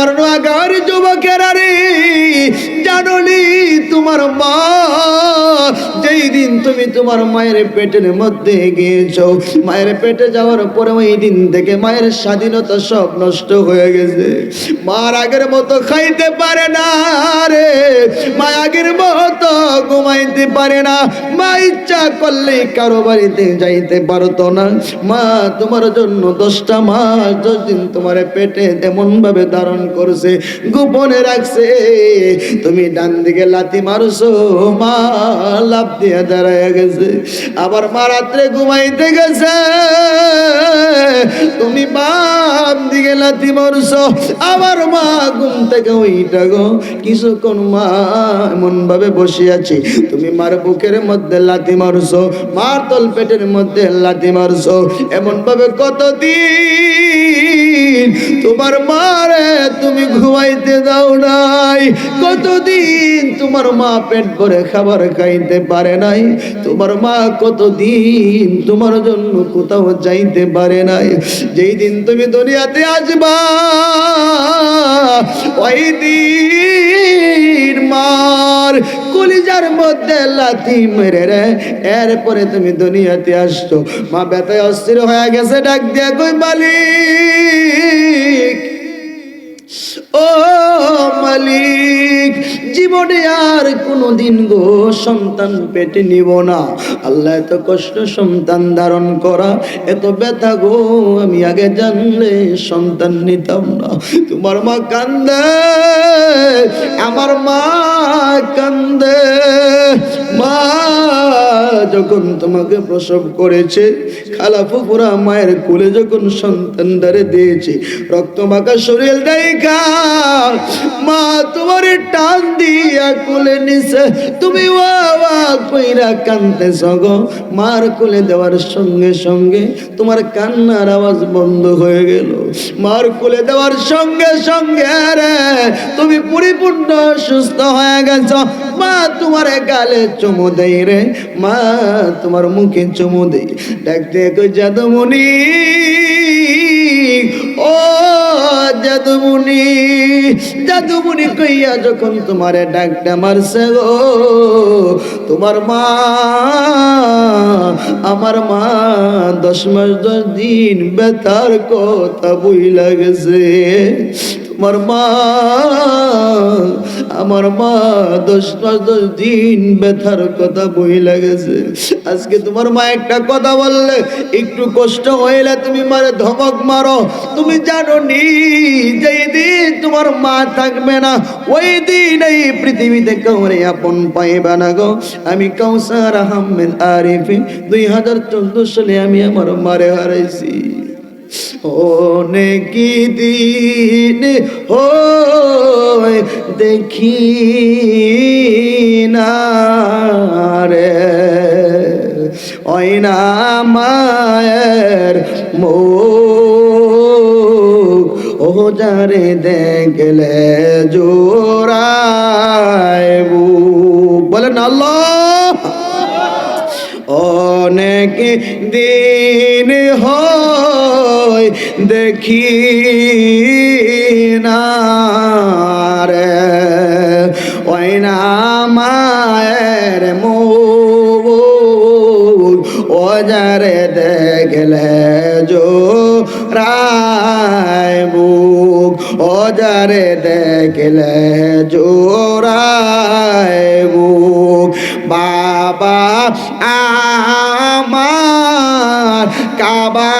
আমার নোয়াগার যুবকেরা রে জানলি তোমার মা তুমি তোমার মায়ের পেটের মধ্যে গিয়েছো। মায়ের পেটে যাওয়ার পরে ওই দিন থেকে মায়ের স্বাধীনতা সব নষ্ট হয়ে গেছে। মার আগের মতো খাইতে পারে না রে। মা আগের মতো ঘুমাইতে পারে না। মা ইচ্ছা করলে কারও বাড়িতে যাইতে পারতো না। মা, তোমার জন্য দশটা মাস দশ দিন তোমার পেটে এমন ভাবে ধারণ করছে, গোপনে রাখছে। তুমি ডান দিকে লাথি মারছো, মা লাভ দিয়ে দাঁড়ায় গেছে। আবার মা রাত্রে ঘুমাইতে গেছে। তুমি বাম দিকে লাথি মারছো। আবার মা ঘুম থেকে ওইটা গো। কিছুক্ষণ মা এমন ভাবে বসে আছি। তুমি মার বুকের মধ্যে লাথি মারছো। মার তল পেটের মধ্যে লাথি মারছো। এমন ভাবে কতদিন তোমার মারে তুমি ঘুমাইতে দাও নাই। কতদিন তোমার মা পেট ভরে খাবার খাইতে পারে নাই? তোমার মা কতদিন তোমার জন্য কোথাও যাইতে পারে নাই? যেই দিন তুমি দুনিয়াতে আসবা, ওই দিন মার কলিজার মধ্যে লাথি মেরে রে। এরপরে তুমি দুনিয়াতে আসছো। মা ব্যথায় অস্থির হয়ে গেছে, ডাক দিয়া কই মালিক? ও মালিক, জীবনে আর কোনোদিন গো সন্তান পেটে নিব না। আল্লাহ এত কষ্ট সন্তান ধারণ করা, এত ব্যথা গো, আমি আগে জানলে সন্তান নিতাম না। তোমার মা কান্দে, আমার মা কান্দে। মা যখন তোমাকে প্রসব করেছে, খালা ফুপুরা মায়ের কোলে যখন সন্তান দ্বারে দিয়েছে, রক্ত মাখা শরীর দেখা, মা তোমার টান দিয়া কোলে নিছে। তুমি বাবা কইরা কানতে গো। মার কোলে দেওয়ার সঙ্গে সঙ্গে তোমার কান্নার আওয়াজ বন্ধ হয়ে গেল। মার কোলে দেওয়ার সঙ্গে সঙ্গে রে, তুমি পরিপূর্ণ সুস্থ হয়ে গেছ। মা তোমার গালে চুমু দেয় রে। মা তোমার মুখে চুমু দেই। ডাকতে কই জাদুমণি ও জাদুমণি জাদুমণি কইয়া যখন তোমারে ডাকটা মারছে গো, তোমার মা, আমার মা দশ মাস দশ দিন বেতার কথা বই লাগেছে তোমার মা আমার মা দশ মাস, দশ দিন ব্যথার কথা বই লাগেছে আজকে তোমার মা একটা কথা বললে, একটু কষ্ট হইলে তুমি মারে ধমক মারো। তুমি জানো নি, যেই দিন তোমার মা থাকবে না, ওই দিন এই পৃথিবীতে কাউরে আপন পাইবে না গো। আমি কাউসার আহমেদ আরিফি, দুই হাজার চোদ্দ সালে আমি আমার মারে হারাইছি। অনেকি দিন হয় দেখি না রে। ওই মায়ের মো ও যারে দেখলে জোড়ায় বলেন আল্লাহ। অনেক দিন হয় দেখি না রে ওই না মো ওজারে দেখলে জো রায় যারে দেখলে জোড়ায় বুক বাবা আমার কাবা।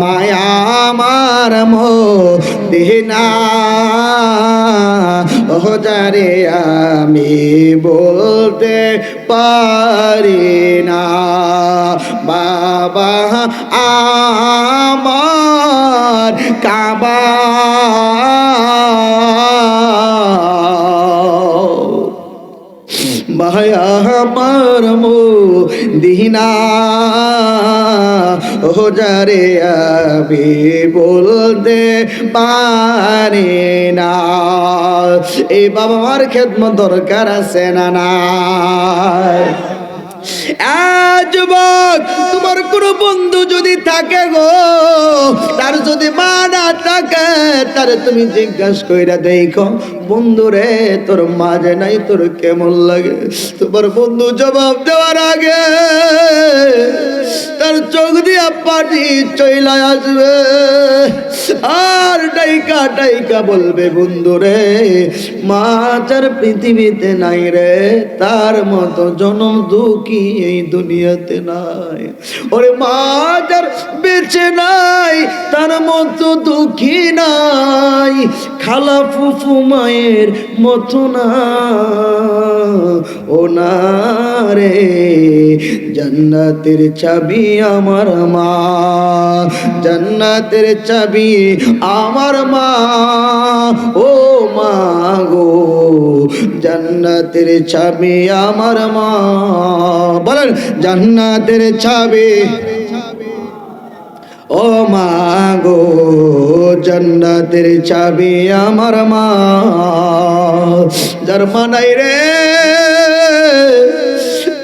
মায়া আমার মো দিনা যারে আমি বলতে পারি না। বাবা আমার কাবা। ভায়া আমার মো দিনা যারে আমি বলতে পারি এই বাবা মার খেদমত দরকার আছে না না তোমার কোনো বন্ধু যদি থাকে গো, তার যদি মা না থাকে, তার তুমি জিজ্ঞাসা কইরা দেখো বন্ধু রে তোর মাঝে নাই, তোর কেমন লাগে? তোমার বন্ধু জবাব দেওয়ার আগে তার চোখ দিয়া পানি চইলা আসবে। আর ডাইকা ডাইকা বলবে বন্ধু রে মা পৃথিবীতে নাই রে, তার মতো জনম দুঃখী এই দুনিয়াতে নাই। ওরে মা যার বেঁচে নাই, তার মতো দুঃখী নাই। খালা ফুফু মায়ের মতো না ও না রে, জান্নাতের চাবি আমার মা, জান্নাতের চাবি আমার মা, ও মা গো, জান্নাতের চাবি আমার মা। বলেন, জান্নাতের চাবি ও মা গো, জান্নাতের চাবি আমার মা। যার মানাই রে,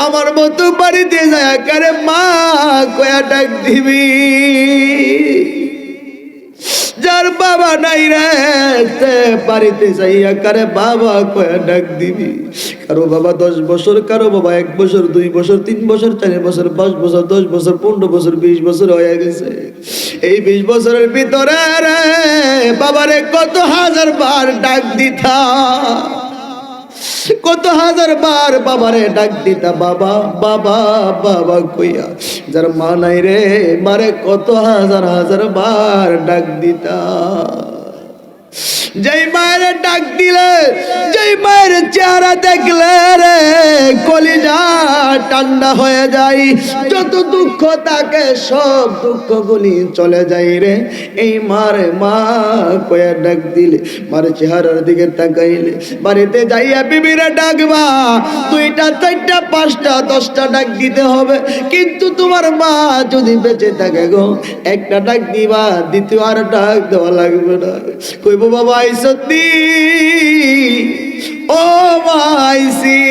আমার মতো বাড়িতে যায় কারে মা, কয়া ডাক দিবি। যার বাবা নাই রে বাড়িতে যাইয়া কারে বাবা কয়া ডাক দিবি? কারও বাবা দশ বছর, কারও বাবা এক বছর, দুই বছর, তিন বছর, চার বছর, পাঁচ বছর, দশ বছর, পনেরো বছর, বিশ বছর হয়ে গেছে। এই বিশ বছরের ভিতরে রে, বাবারে কত হাজার বার ডাক দিতা। কত হাজার বার বাবারে ডাক দিতা, বাবা বাবা বাবা কইয়া, যার মা নাই রে, মারে কত হাজার হাজার বার ডাক দিতা। যেই মায়ের ডাক দিলে, যেই মায়ের চেহারা দেখলে রে, কলিজা ঠান্ডা হয়ে যায়। যত দুঃখ থাকে, সব দুঃখ দুঃখগুলি চলে যায় রে। এই মারে মা কয়া ডাক দিলে, মার চেহারার দিকে তাকাইলে, বাড়িতে যাইয়া বিবিরে ডাকবা দুইটা, চারটা, পাঁচটা, দশটা ডাক দিতে হবে। কিন্তু তোমার মা যদি বেঁচে থাকে গো, একটা ডাক দিবা দ্বিতীয় আর ডাক দেওয়া লাগবে না। কইব বাবা সত্যি ও মাইসি,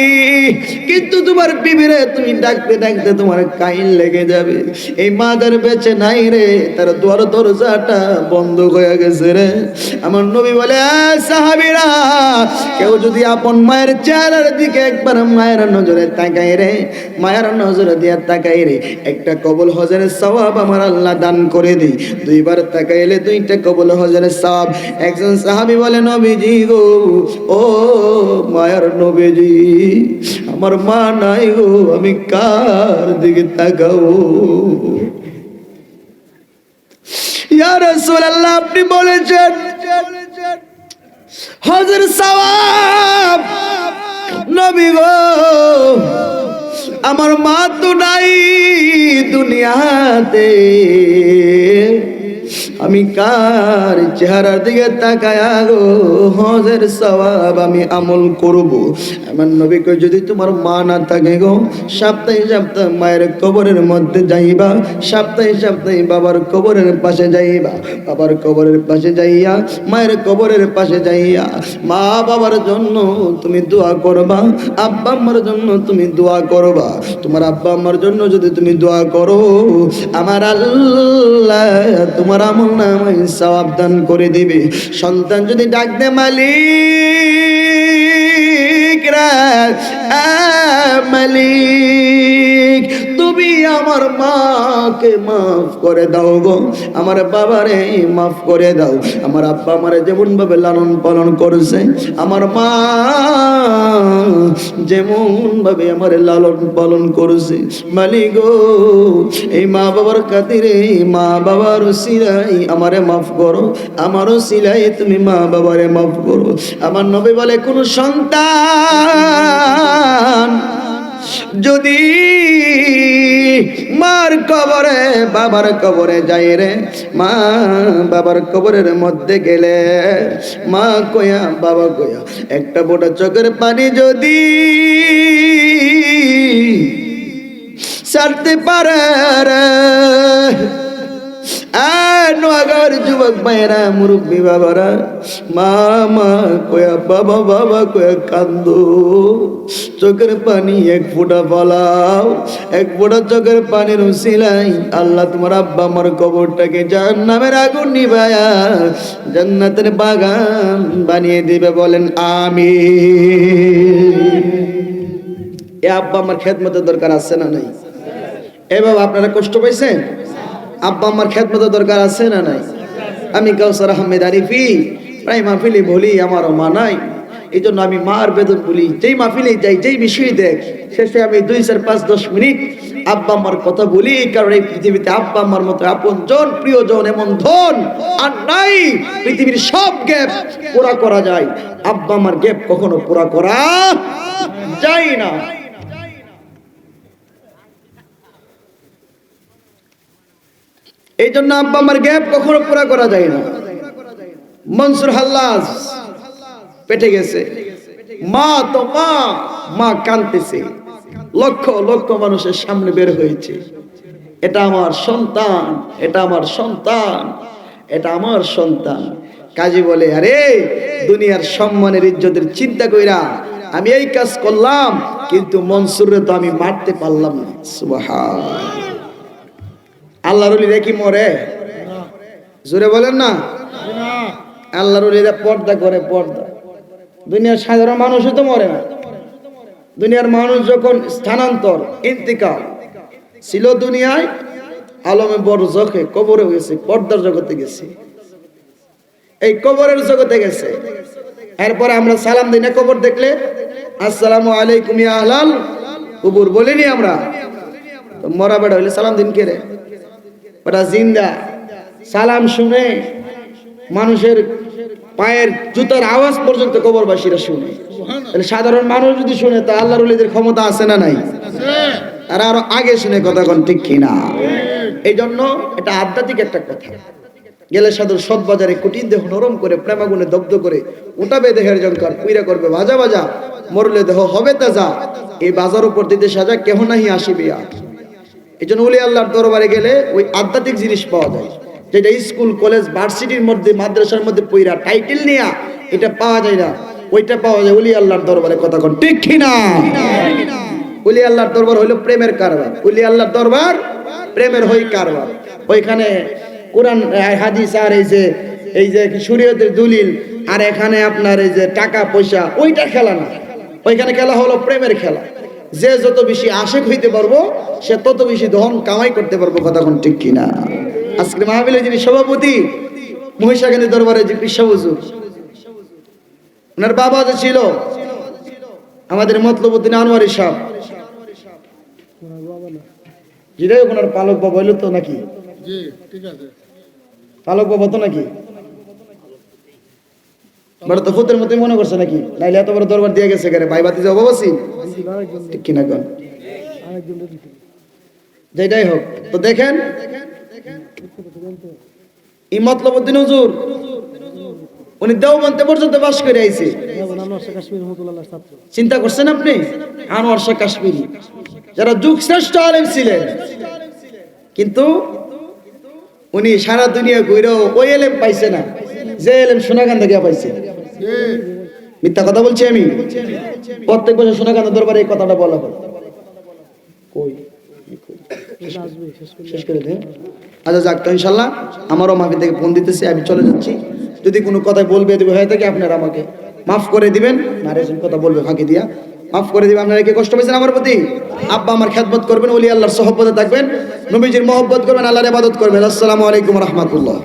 কিন্তু তোমার বিবিরে তুমি ডাকতে ডাকতে তোমার কাইন লেগে যাবে। এই মাদার বেঁচে নাই রে, তার দর দরজাটা বন্ধ হয়ে গেছে রে। আমার নবী বলে, "এ সাহাবীরা, কেউ যদি আপন মায়ের চেহারার দিকে একবার মায়ের নজরে তাকাই রে, মায়ের নজরে দিয়া তাকাই রে, একটা কবল হজরের সওয়াব আমার আল্লাহ দান করে দিই। দুইবার তাকাইলে দুইটা কবল হজরের সওয়াব। একজন সাহাবী বলে, নবীজি গো, ও মায়ের নবেজি, আমার মা নাই গো, আমি কার দিকে তাকাবো? ইয়া রাসূলুল্লাহ, আপনি বলেছেন হজর সওয়াব, নবী গো, আমার মা তো নাই দুনিয়াতে। আমি কার চেহারার দিকে তাকায়া গো? হজের সওয়াব আমি আমল করব। আমার নবীকে যদি তোমার মা না থাকে গো, সপ্তাহে সপ্তাহে মায়ের কবরের মধ্যে যাইবা, সপ্তাহে সপ্তাহে বাবার কবরের পাশে যাইবা, বাবার কবরের পাশে যাইয়া, মায়ের কবরের পাশে যাইয়া, মা বাবার জন্য তুমি দোয়া করবা, আব্বা আম্মার জন্য তুমি দোয়া করবা। তোমার আব্বা আম্মার জন্য যদি তুমি দোয়া করো, আমার আল্লাহ তোমার আমল নামায় সওয়াব দান করে দিবে। সন্তান যদি ডাক দে মালিক! আ মালিক। তুমি আমার মাকে মাফ করে দাও গো। আমার বাবারে মাফ করে দাও। আমার আব্বা আমারে যেমন ভাবে লালন পালন করেছে, আমার মা যেমন ভাবে আমার লালন পালন করেছে। মালিক এই মা বাবার খাতিরে, মা বাবার সিলাই আমারে মাফ করো। আমারও সিলাই তুমি মা বাবারে মাফ করো। আমার নবী বলে, কোন সন্তান যদি মার কবরে বাবার কবরে যাই রে, মা বাবার কবরের মধ্যে গেলে, মা কয়া, বাবা কয়া, একটা বড় চোখের পানি যদি সারতে পারে নোয়াগার যুবক ভাইয়েরা মুরব্বী বাবারা? মা মা, কয়া বাবা বাবা, কয়া কান্দো। চোখের পানি এক ফোঁটা ফলাও, এক ফোঁটা চোখের পানির উসিলাই আল্লাহ তোমার আব্বা আমার কবরটাকে জান্নামের আগুন নিবায়া জান্নাতের বাগান বানিয়ে দিবে, বলেন আমি এ আব্বা আমার খেদমতের দরকার আছে না নাই? এ বাবা, আপনারা কষ্ট পাইছেন? আব্বা আমার খেদমতের দরকার আছে না নাই? আমি কাউসার আহমেদ আরিফি, প্রায় মাহফিলে বলি, আমারও মা নাই। এই জন্য আমি মার বেদন বলি, যেই মাহফিলে যাই, যেই বিষয় দেখ, শেষে আমি দুই চার পাঁচ দশ মিনিট আব্বা আমার কথা বলি, কারণ এই পৃথিবীতে আব্বা আমার মতো আপন জন, প্রিয়জন এমন ধন আর নাই। পৃথিবীর সব গ্যাপ পুরা করা যায়। আব্বা আমার গ্যাপ কখনো পুরা করা যায় না। এই জন্য আব্বা আমার গ্যাপ কখনো পুরা করা যায় না। মনসুর হাল্লাস পেটে গেছে। মা তো মা মা কাঁদতেছে। লক্ষ লক্ষ মানুষের সামনে বের হয়েছে। এটা আমার সন্তান, এটা আমার সন্তান, এটা আমার সন্তান। কাজী বলে, আরে, দুনিয়ার সম্মানের, ইজ্জতের চিন্তা কইরা আমি এই কাজ করলাম, কিন্তু মনসুরে তো আমি মারতে পারলাম না। সুবহান। আল্লাহর কি মরে? জোরে বলেন না? আল্লাহর পর্দা করে পর্দা। দুনিয়ার সাধারণ মানুষও তো মরে না। দুনিয়ার মানুষ যখন স্থানান্তর, ইন্তিকাল ছিল দুনিয়ায়, আলমে বড় জখে কবরে গেছে, পর্দার জগতে গেছে। এই কবরের জগতে গেছে। এরপরে আমরা সালাম দিই না কবর দেখলে? আসসালামু আলাইকুম আহলাল কবর, বলিনি আমরা? মরা বেড়া হইলে সালাম দিন কে রে? ওটা জিন্দা। সালাম শুনে মানুষের পায়ের জুতার আওয়াজ পর্যন্ত কবরবাসীরা শুনে। সাধারণ মানুষ যদি শুনে, তা আল্লাহর ওলিদের ক্ষমতা আছে না নাই? তারা আরও আগে শুনে কথা কোন, ঠিক কিনা? এই জন্য এটা আধ্যাত্মিক একটা কথা। গেলে সাধুর সৎ বাজারে কুটির দেহ নরম করে প্রেমাগুনে দগ্ধ করে উঠাবে দেহের জঙ্কার পুইরা করবে, ভাজা ভাজা। মরলে দেহ হবে তাজা। এই বাজার উপর দিতে সাজা কেহ নাহি আসিবে আর। এই জন্য উলি আল্লাহর দরবারে গেলে ওই আধ্যাত্মিক জিনিস পাওয়া যায়। যেটা স্কুল, কলেজ, ভার্সিটির মধ্যে, মাদ্রাসার মধ্যে পইরা টাইটেল নিয়া, এটা পাওয়া যায় না। ওইটা পাওয়া যায় উলি আল্লাহর দরবারে কথা কোন। ঠিক কিনা উলি আল্লাহর দরবার হইল প্রেমের কারবার। উলি আল্লাহর দরবার প্রেমের হই কারবার। ওইখানে কোরআন হাদিস আর এই যে এই যে শরীয়তের দলিল, আর এখানে আপনার এই যে টাকা, পয়সা, ওইটা খেলা না। ওইখানে খেলা হলো প্রেমের খেলা। যে যত বেশি আশেক হইতে পারব সে তত বেশি ধন কামাই করতে পারব কথা কোন ঠিক কিনা? আজকে মাহবিলের যিনি সভাপতি মহিষাগান্ধী দরবারে যে কৃষ্ণ ওনার বাবা যে ছিল আমাদের মতলবুদ্দিন আনোয়ারি সাহ যেটাই ওনার পালক বাবা হইল তো নাকি? পালক বাবা তো নাকি? বড় তো ফুতের মতোই মনে করছে নাকি? নাইলে এত বড় দরবার দিয়ে গেছে কেন ভাই বাতি যাব বাসি ঠিক কিনা কন? যেটাই হোক, তো দেখেন, এই মতলবুদ্দিন হুজুর, উনি দেওবন্তে পর্যন্ত বাস করে আইছে। চিন্তা করছেন আপনি? আনোয়ার শাহ কাশ্মীরি, যারা যুগ শ্রেষ্ঠ আলেম ছিলেন, কিন্তু উনি সারা দুনিয়া ঘুরেও ওই এলেম পাইছে না। যে গিয়া পাইছে। মিথ্যা কথা বলছি আমি? প্রত্যেক বছর দরবারে এই কথাটা বলা কই? শেষ করে দেন আচ্ছা যাক তো, ইনশাল্লাহ আমারও থেকে ফোন আমি চলে যাচ্ছি। যদি কোনো কথা বলবে দেবে হয়ে থাকে, আপনারা আমাকে মাফ করে দিবেন। না রেজন কথা বলবে, ফাঁকি দিয়া। মাফ করে দিবেন, আপনারা কি কষ্ট পেয়েছেন আমার প্রতি? আব্বা আমার খেদমত করবেন, ওলি আল্লাহর সহবতে থাকবেন। নবীজির মহব্বত করবেন, আল্লাহর ইবাদত করবেন। আসসালামু আলাইকুম রহমতুল্লাহ।